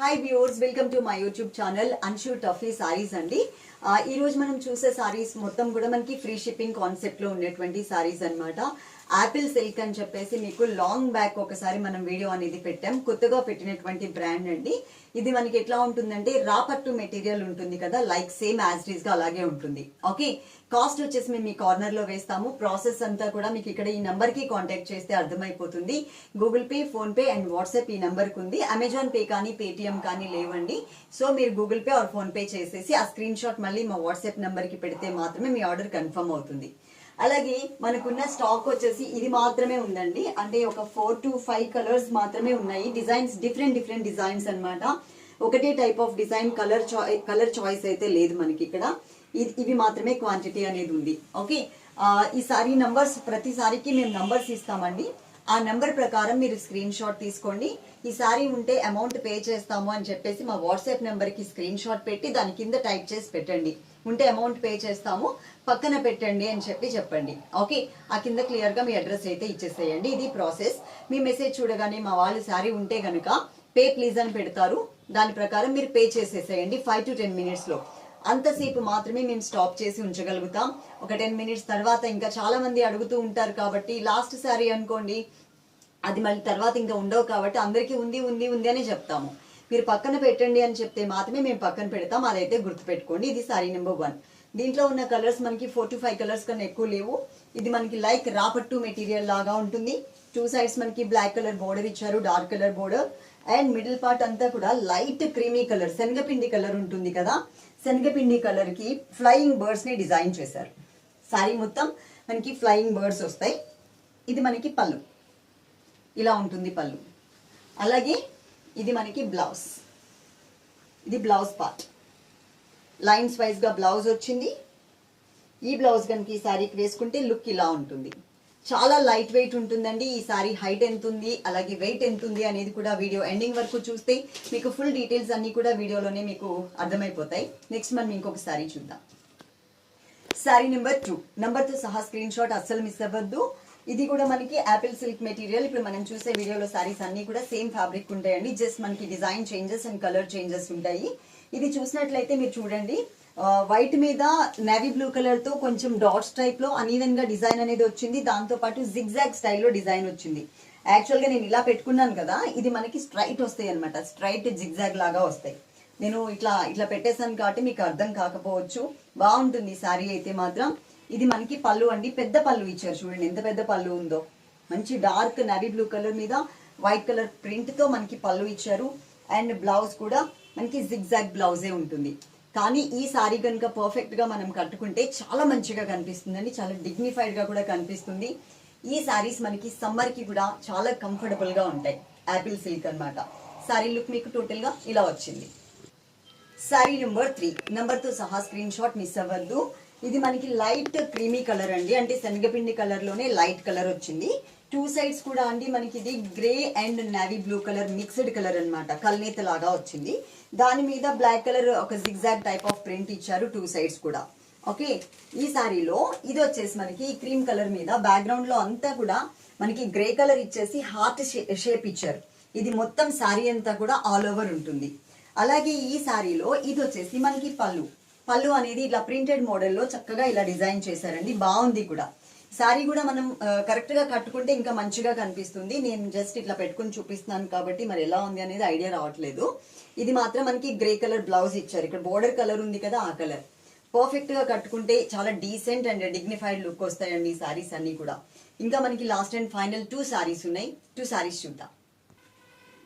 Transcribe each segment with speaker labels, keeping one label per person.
Speaker 1: Hi viewers welcome to my YouTube channel Anshu Taffy saris అండి. ఈరోజు మనం చూసే సారీస్ మొత్తం కూడా మనకి ఫ్రీ షిప్పింగ్ కాన్సెప్ట్లో ఉన్నటువంటి సారీస్ అన్నమాట. యాపిల్ సిల్క్ అని చెప్పేసి మీకు లాంగ్ బ్యాక్ ఒకసారి మనం వీడియో అనేది పెట్టాం. కొత్తగా పెట్టినటువంటి బ్రాండ్ అండి. ఇది మనకి ఎట్లా ఉంటుందంటే రాపట్టు మెటీరియల్ ఉంటుంది కదా లైక్ సేమ్ యాజ్ ఇట్గా అలాగే ఉంటుంది. ఓకే కాస్ట్ వచ్చేసి మేము మీ కార్నర్లో వేస్తాము. ప్రాసెస్ అంతా కూడా మీకు ఇక్కడ ఈ నంబర్కి కాంటాక్ట్ చేస్తే అర్థమైపోతుంది. Google Pay PhonePe and WhatsApp ఈ నంబర్కు ఉంది. అమెజాన్ పే కానీ పేటిఎం కానీ లేవండి. సో మీరు Google Pay or PhonePe చేసేసి ఆ స్క్రీన్ షాట్ మళ్ళీ మా వాట్సాప్ నంబర్కి పెడితే మాత్రమే మీ ఆర్డర్ కన్ఫర్మ్ అవుతుంది. అలాగే మనకున్న స్టాక్ వచ్చేసి ఇది మాత్రమే ఉందండి. అంటే ఒక ఫోర్ టు ఫైవ్ కలర్స్ మాత్రమే ఉన్నాయి. డిజైన్స్ డిఫరెంట్ డిఫరెంట్ డిజైన్స్ అనమాట ఒకటే type of design colour colour choice అయితే లేదు మనకి ఇక్కడ. ఇది- ఇవి మాత్రమే క్వాంటిటీ అనేది ఉంది. ఓకే ఈ సారీ నంబర్స్ ప్రతి సారీకి మేము నంబర్స్ ఇస్తామండి. ఆ నెంబర్ ప్రకారం మీరు స్క్రీన్ షాట్ తీసుకోండి. ఈ సారీ ఉంటే అమౌంట్ పే చేస్తాము అని చెప్పేసి మా వాట్సాప్ నెంబర్కి స్క్రీన్ షాట్ పెట్టి దాని కింద టైప్ చేసి పెట్టండి. ఉంటే అమౌంట్ పే చేస్తాము. పక్కన పెట్టండి అని చెప్పి చెప్పండి. ఓకే ఆ కింద క్లియర్గా మీ అడ్రస్ అయితే ఇచ్చేసేయండి. ఇది ప్రాసెస్ మీ మెసేజ్ చూడగానే మా వాళ్ళు సారీ ఉంటే కనుక పే ప్లీజ్ అని పెడతారు. దాని ప్రకారం మీరు పే చేసేసేయండి ఫైవ్ టు టెన్ మినిట్స్లో అంతసేపు మాత్రమే మేము స్టాప్ చేసి ఉంచగలుగుతాం. ఒక టెన్ మినిట్స్ తర్వాత ఇంకా చాలా మంది అడుగుతూ ఉంటారు కాబట్టి లాస్ట్ శారీ అనుకోండి అది మళ్ళీ తర్వాత ఇంకా ఉండవు కాబట్టి అందరికీ ఉంది ఉంది ఉంది అని చెప్తాము. మీరు పక్కన పెట్టండి అని చెప్తే మాత్రమే మేము పక్కన పెడతాం. అదైతే గుర్తుపెట్టుకోండి. ఇది సారీ నెంబర్ వన్ దీంట్లో ఉన్న కలర్స్ మనకి ఫోర్ టు ఫైవ్ కలర్స్ కన్నా ఎక్కువ లేవు. ఇది మనకి లైక్ రాపట్టు మెటీరియల్ లాగా ఉంటుంది. టూ సైడ్స్ మనకి బ్లాక్ కలర్ బోర్డర్ ఇచ్చారు dark colour border and middle part అంతా కూడా లైట్ క్రీమీ కలర్ శనగపిండి కలర్ ఉంటుంది కదా. శనగపిండి కలర్కి ఫ్లయింగ్ బర్డ్స్ని డిజైన్ చేశారు. సారీ మొత్తం మనకి ఫ్లయింగ్ బర్డ్స్ వస్తాయి. ఇది మనకి పళ్ళు. ఇలా ఉంటుంది పళ్ళు. అలాగే ఇది మనకి బ్లౌజ్ ఇది బ్లౌజ్ పార్ట్ లైన్స్ వైజ్గా బ్లౌజ్ వచ్చింది. ఈ బ్లౌజ్ కనుక ఈ శారీకి వేసుకుంటే లుక్ ఇలా ఉంటుంది. చాలా లైట్ వెయిట్ ఉంటుందండి. ఈ సారీ హైట్ ఎంత ఉంది అలాగే వెయిట్ ఎంత ఉంది అనేది కూడా వీడియో ఎండింగ్ వరకు చూస్తే మీకు ఫుల్ డీటెయిల్స్ అన్నీ కూడా వీడియోలోనే మీకు అర్థమైపోతాయి. నెక్స్ట్ మనం ఇంకొక సారీ చూద్దాం. సారీ నెంబర్ టూ తో సహా స్క్రీన్ షాట్ అస్సలు మిస్ అవ్వద్దు. ఇది కూడా మనకి యాపిల్ సిల్క్ మెటీరియల్ ఇప్పుడు మనం చూసే వీడియోలో సారీస్ అన్నీ కూడా సేమ్ ఫ్యాబ్రిక్ ఉంటాయండి. జస్ట్ మనకి design changes and colour changes ఉంటాయి. ఇది చూసినట్లయితే మీరు చూడండి. వైట్ మీద నేవీ బ్లూ కలర్తో కొంచెం డాట్స్ టైప్లో గా డిజైన్ అనేది వచ్చింది. దాంతో పాటు జిగ్జాగ్ స్టైల్లో డిజైన్ వచ్చింది. యాక్చువల్గా నేను ఇలా పెట్టుకున్నాను కదా ఇది మనకి స్ట్రైట్ వస్తాయి అనమాట స్ట్రైట్ జిగ్జాగ్ లాగా వస్తాయి. నేను ఇట్లా ఇట్లా పెట్టేశాను కాబట్టి మీకు అర్థం కాకపోవచ్చు. బాగుంటుంది శారీ అయితే మాత్రం. ఇది మనకి పళ్ళు అండి. పెద్ద పళ్ళు ఇచ్చారు చూడండి. ఎంత పెద్ద పళ్ళు ఉందో. మంచి డార్క్ నరీ బ్లూ కలర్ మీద వైట్ కలర్ ప్రింట్తో మనకి పళ్ళు ఇచ్చారు. అండ్ బ్లౌజ్ కూడా మనకి జిగ్జాగ్ బ్లౌజే ఉంటుంది. కానీ ఈ సారీ కనుక పర్ఫెక్ట్గా మనం కట్టుకుంటే చాలా మంచిగా కనిపిస్తుందండి. చాలా డిగ్నిఫైడ్గా కూడా కనిపిస్తుంది. ఈ సారీస్ మనకి సమ్మర్కి కూడా చాలా కంఫర్టబుల్గా ఉంటాయి. యాపిల్ సిల్క్ అన్నమాట. సారీ లుక్ మీకు టోటల్గా ఇలా వచ్చింది. సారీ నెంబర్ త్రీ నెంబర్తో సహా స్క్రీన్ షాట్ మిస్ అవ్వద్దు. ఇది మనకి లైట్ క్రీమీ కలర్ అండి. అంటే శనగపిండి కలర్లోనే లైట్ కలర్ వచ్చింది. టూ సైడ్స్ కూడా అండి మనకి ఇది grey and navy blue colour mixed colour అన్నమాట. కల్నేత లాగా వచ్చింది. దాని మీద బ్లాక్ కలర్ ఒక జిగ్జాగ్ టైప్ ఆఫ్ ప్రింట్ ఇచ్చారు టూ సైడ్స్ కూడా. ఓకే ఈ సారీలో ఇది వచ్చేసి మనకి క్రీమ్ కలర్ మీద బ్యాక్గ్రౌండ్లో అంతా కూడా మనకి గ్రే కలర్ ఇచ్చేసి హార్ట్ షేప్ ఇచ్చారు. ఇది మొత్తం సారీ అంతా కూడా ఆల్ ఓవర్ ఉంటుంది. అలాగే ఈ సారీలో ఇది వచ్చేసి మనకి పళ్ళు. పళ్ళు అనేది ఇలా ప్రింటెడ్ మోడల్లో చక్కగా ఇలా డిజైన్ చేశారండి. బాగుంది కూడా. సారీ కూడా మనం కరెక్ట్గా కట్టుకుంటే ఇంకా మంచిగా కనిపిస్తుంది. నేను జస్ట్ ఇట్లా పెట్టుకుని చూపిస్తున్నాను కాబట్టి మరి ఎలా ఉంది అనేది ఐడియా రావట్లేదు. ఇది మాత్రం మనకి గ్రే కలర్ బ్లౌజ్ ఇచ్చారు. ఇక్కడ బోర్డర్ కలర్ ఉంది కదా ఆ కలర్ పర్ఫెక్ట్గా కట్టుకుంటే చాలా డీసెంట్ అండ్ డిగ్నిఫైడ్ లుక్ వస్తాయండి ఈ సారీస్ అన్నీ కూడా. ఇంకా మనకి last and final two saris ఉన్నాయి. టూ సారీస్ చూద్దాం.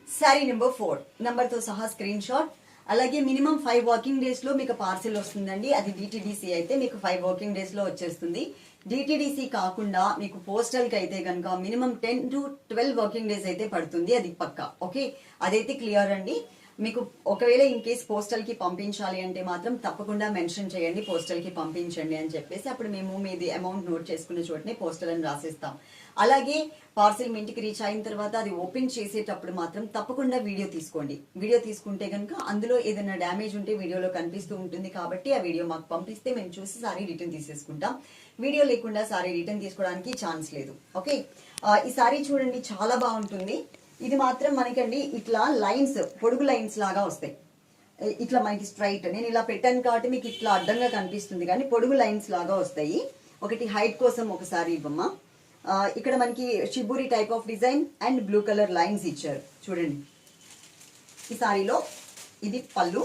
Speaker 1: శారీ నెంబర్ ఫోర్ నెంబర్తో సహా స్క్రీన్ షాట్ అలాగే మినిమం ఫైవ్ వర్కింగ్ డేస్లో మీకు పార్సిల్ వస్తుందండి. అది డిటిడిసి అయితే మీకు ఫైవ్ వర్కింగ్ డేస్లో వచ్చేస్తుంది. డిటిడిసి కాకుండా మీకు పోస్టల్కి అయితే కనుక minimum ten to twelve working days అయితే పడుతుంది. అది పక్కా. ఓకే? అదైతే క్లియర్ అండి. మీకు ఒకవేళ ఇన్ కేస్ పోస్టల్కి పంపించాలి అంటే మాత్రం తప్పకుండా మెన్షన్ చేయండి పోస్టల్కి పంపించండి అని చెప్పేసి అప్పుడు మేము మీది అమౌంట్ నోట్ చేసుకున్న చోటనే పోస్టల్ అని రాసిస్తాం. అలాగే పార్సిల్ మీ ఇంటికి రీచ్ అయిన తర్వాత అది ఓపెన్ చేసేటప్పుడు మాత్రం తప్పకుండా వీడియో తీసుకోండి. వీడియో తీసుకుంటే కనుక అందులో ఏదైనా డ్యామేజ్ ఉంటే వీడియోలో కనిపిస్తూ ఉంటుంది కాబట్టి ఆ వీడియో మాకు పంపిస్తే మేము చూసి సారీ రిటర్న్ తీసేసుకుంటాం. వీడియో లేకుండా సారీ రిటర్న్ తీసుకోవడానికి ఛాన్స్ లేదు. ఓకే ఈ సారీ చూడండి చాలా బాగుంటుంది. ఇది మాత్రం మనకండి ఇట్లా లైన్స్ పొడుగు లైన్స్ లాగా వస్తాయి. ఇట్లా మనకి స్ట్రైట్ నేను ఇలా పెట్టాను కాబట్టి మీకు ఇట్లా అడ్డంగా కనిపిస్తుంది కానీ పొడుగు లైన్స్ లాగా వస్తాయి. ఒకటి హైట్ కోసం ఒకసారి ఇవ్వమ్మా. ఇక్కడ మనకి shibori type of design and blue colour lines ఇచ్చారు. చూడండి. ఈ సారీలో ఇది పళ్ళు.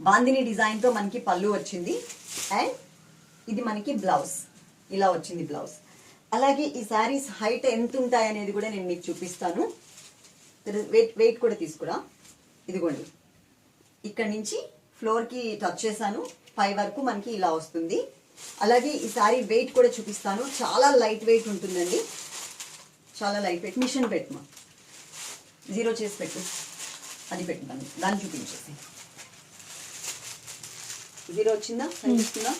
Speaker 1: బాందిని డిజైన్తో మనకి పళ్ళు వచ్చింది. అండ్ ఇది మనకి బ్లౌజ్ ఇలా వచ్చింది బ్లౌజ్ అలాగే ఈ శారీస్ హైట్ ఎంత ఉంటాయి అనేది కూడా నేను మీకు చూపిస్తాను. వెయిట్ వెయిట్ కూడా తీసుకురా. ఇదిగోండి. ఇక్కడ నుంచి ఫ్లోర్కి టచ్ చేశాను. పై వరకు మనకి ఇలా వస్తుంది. అలాగే ఈ శారీ వెయిట్ కూడా చూపిస్తాను. చాలా లైట్ వెయిట్ ఉంటుందండి. చాలా లైట్ వెయిట్ మిషన్ పెట్టుమా జీరో చేసి పెట్టు. అది పెట్టు దాన్ని. దాన్ని చూపించేసి. జీరో వచ్చిందా? కనిపిస్తుందా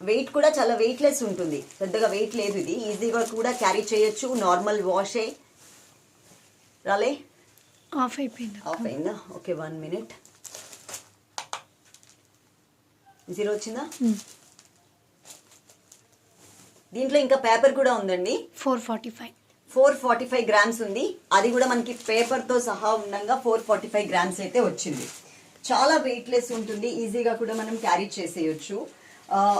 Speaker 1: వెయిట్ కూడా చాలా వెయిట్లెస్ ఉంటుంది. పెద్దగా వెయిట్ లేదు ఇది. ఈజీగా కూడా క్యారీ చేయొచ్చు. నార్మల్ వాషే రాలే?
Speaker 2: ఆఫ్ అయిపోయింది
Speaker 1: ఆఫ్ అయిందా? ఓకే వన్ మినిట్ జీరో వచ్చిందా? దీంట్లో ఇంకా పేపర్ కూడా ఉందండి.
Speaker 2: Four forty five
Speaker 1: four forty five grams ఉంది. అది కూడా మనకి పేపర్తో సహా ఉండగా ఫోర్ ఫార్టీ ఫైవ్ గ్రామ్స్ అయితే వచ్చింది. చాలా వెయిట్లెస్ ఉంటుంది. ఈజీగా కూడా మనం క్యారీ చేసేయచ్చు.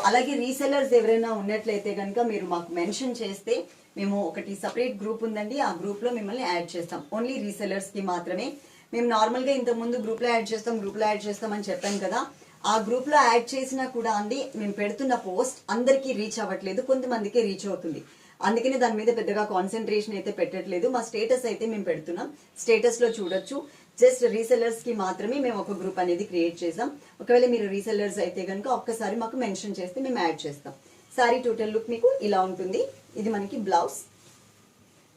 Speaker 1: అలాగే రీసెలర్స్ ఎవరైనా ఉన్నట్లయితే కనుక మీరు మాకు మెన్షన్ చేస్తే మేము ఒకటి సపరేట్ గ్రూప్ ఉందండి. ఆ గ్రూప్లో మిమ్మల్ని యాడ్ చేస్తాం. ఓన్లీ రీసెలర్స్కి మాత్రమే. మేము నార్మల్గా ఇంతకుముందు గ్రూప్లో యాడ్ చేస్తాం గ్రూప్లో యాడ్ చేస్తామని చెప్పాం కదా. ఆ గ్రూప్లో యాడ్ చేసినా కూడా అండి మేము పెడుతున్న పోస్ట్ అందరికీ రీచ్ అవ్వట్లేదు కొంతమందికి రీచ్ అవుతుంది. అందుకనే దాని మీద పెద్దగా కాన్సన్ట్రేషన్ అయితే పెట్టట్లేదు. మా స్టేటస్ అయితే మేము పెడుతున్నాం. స్టేటస్లో చూడొచ్చు. జస్ట్ రీసెల్లర్స్కి మాత్రమే మేము ఒక గ్రూప్ అనేది క్రియేట్ చేసాం. ఒకవేళ మీరు రీసెల్లర్స్ అయితే కనుక ఒక్కసారి మాకు మెన్షన్ చేస్తే మేము యాడ్ చేస్తాం. సారీ టోటల్ లుక్ మీకు ఇలా ఉంటుంది. ఇది మనకి బ్లౌజ్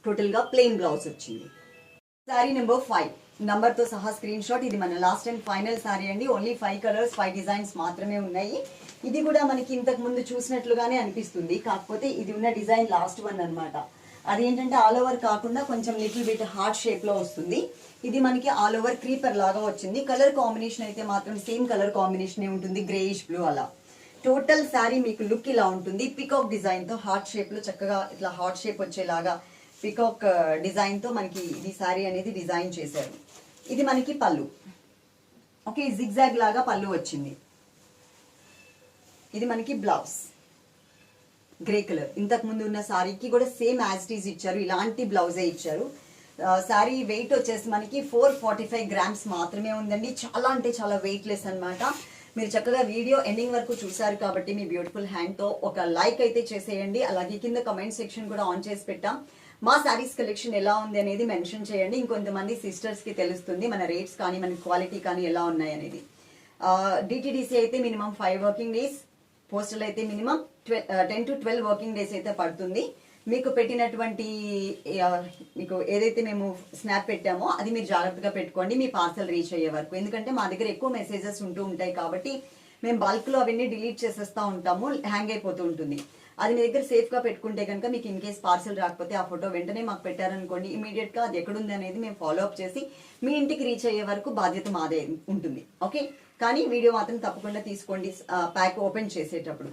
Speaker 1: టోటల్గా ప్లెయిన్ బ్లౌజ్ వచ్చింది. సారీ నెంబర్ ఫైవ్ నంబర్తో సహా స్క్రీన్ షాట్ ఇది మన లాస్ట్ అండ్ ఫైనల్ సారీ అండి. Only five colours five designs మాత్రమే ఉన్నాయి. ఇది కూడా మనకి ఇంతకు ముందు చూసినట్లుగానే అనిపిస్తుంది. కాకపోతే ఇది ఉన్న డిజైన్ లాస్ట్ వన్ అన్నమాట. అదేంటంటే ఆల్ ఓవర్ కాకుండా కొంచెం లిటిల్ బిట్ హార్ట్ షేప్లో వస్తుంది. ఇది మనకి ఆల్ ఓవర్ క్రీపర్ లాగా వచ్చింది. కలర్ కాంబినేషన్ అయితే మాత్రం సేమ్ కలర్ కాంబినేషన్ ఉంటుంది గ్రేయిష్ బ్లూ అలా. టోటల్ శారీ మీకు లుక్ ఇలా ఉంటుంది. పికాక్ డిజైన్తో హార్ట్ షేప్లో చక్కగా ఇట్లా హార్ట్ షేప్ వచ్చేలాగా పికాక్ డిజైన్తో uh, మనకి ఇది శారీ అనేది డిజైన్ చేశారు. ఇది మనకి పళ్ళు. ఓకే జిగ్జాగ్ లాగా పళ్ళు వచ్చింది. ఇది మనకి బ్లౌజ్ గ్రే కలర్ ఇంతకు ముందు ఉన్న సారీకి కూడా సేమ్ యాజిటీస్ ఇచ్చారు. ఇలాంటి బ్లౌజే ఇచ్చారు. సారీ వెయిట్ వచ్చేసి మనకి ఫోర్ ఫార్టీ ఫైవ్ గ్రామ్స్ మాత్రమే ఉందండి. చాలా అంటే చాలా వెయిట్ లెస్ అనమాట మీరు చక్కగా వీడియో ఎండింగ్ వరకు చూసారు కాబట్టి మీ బ్యూటిఫుల్ హ్యాండ్తో ఒక లైక్ అయితే చేసేయండి. అలాగే కింద కమెంట్ సెక్షన్ కూడా ఆన్ చేసి పెట్టాం. మా శారీస్ కలెక్షన్ ఎలా ఉంది అనేది మెన్షన్ చేయండి. ఇంకొంతమంది సిస్టర్స్కి తెలుస్తుంది మన రేట్స్ కానీ మన క్వాలిటీ కానీ ఎలా ఉన్నాయనేది డిటిడిసి అయితే minimum five working days postal అయితే minimum ten to twelve working days అయితే పడుతుంది. మీకు పెట్టినటువంటి మీకు ఏదైతే మేము స్నాప్ పెట్టామో అది మీరు జాగ్రత్తగా పెట్టుకోండి మీ పార్సల్ రీచ్ అయ్యే వరకు. ఎందుకంటే మా దగ్గర ఎక్కువ మెసేజెస్ ఉంటూ ఉంటాయి కాబట్టి మేము బల్క్లో అవన్నీ డిలీట్ చేసేస్తూ ఉంటాము హ్యాంగ్ అయిపోతూ ఉంటుంది. అది మీ దగ్గర సేఫ్గా పెట్టుకుంటే కనుక మీకు ఇన్ కేస్ పార్సల్ రాకపోతే ఆ ఫోటో వెంటనే మాకు పెట్టారనుకోండి ఇమీడియట్గా అది ఎక్కడుంది అనేది మేము ఫాలో అప్ చేసి మీ ఇంటికి రీచ్ అయ్యే వరకు బాధ్యత మాదే ఉంటుంది. ఓకే? కానీ వీడియో మాత్రం తప్పకుండా తీసుకోండి ప్యాక్ ఓపెన్ చేసేటప్పుడు.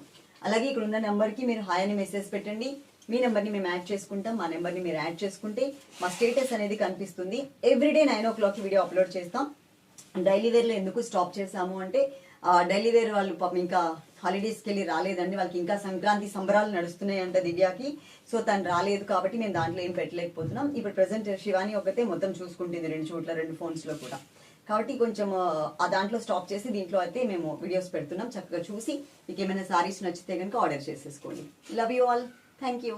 Speaker 1: అలాగే ఇక్కడ ఉన్న నెంబర్కి మీరు హాయ్ అని మెసేజ్ పెట్టండి. మీ నెంబర్ని మేము యాడ్ చేసుకుంటాం. మా నెంబర్ని మీరు యాడ్ చేసుకుంటే మా స్టేటస్ అనేది కనిపిస్తుంది. Everyday nine o'clock video upload చేస్తాం. డైలీ వేర్లో ఎందుకు స్టాప్ చేసాము అంటే డైలీ వేర్ వాళ్ళు పాపం ఇంకా హాలిడేస్కి వెళ్ళి రాలేదండి. వాళ్ళకి ఇంకా సంక్రాంతి సంబరాలు నడుస్తున్నాయి అంట దివ్యాకి. సో తను రాలేదు కాబట్టి మేము దాంట్లో ఏం పెట్టలేకపోతున్నాం. ఇప్పుడు ప్రజెంట్ శివాని ఒకతే మొత్తం చూసుకుంటుంది రెండు చోట్ల రెండు ఫోన్స్లో కూడా. కాబట్టి కొంచెం ఆ, దాంట్లో స్టాప్ చేసి దీంట్లో అయితే మేము వీడియోస్ పెడుతున్నాం. చక్కగా చూసి మీకు ఏమైనా సారీస్ నచ్చితే కనుక ఆర్డర్ చేసేసుకోండి. Love you all thank you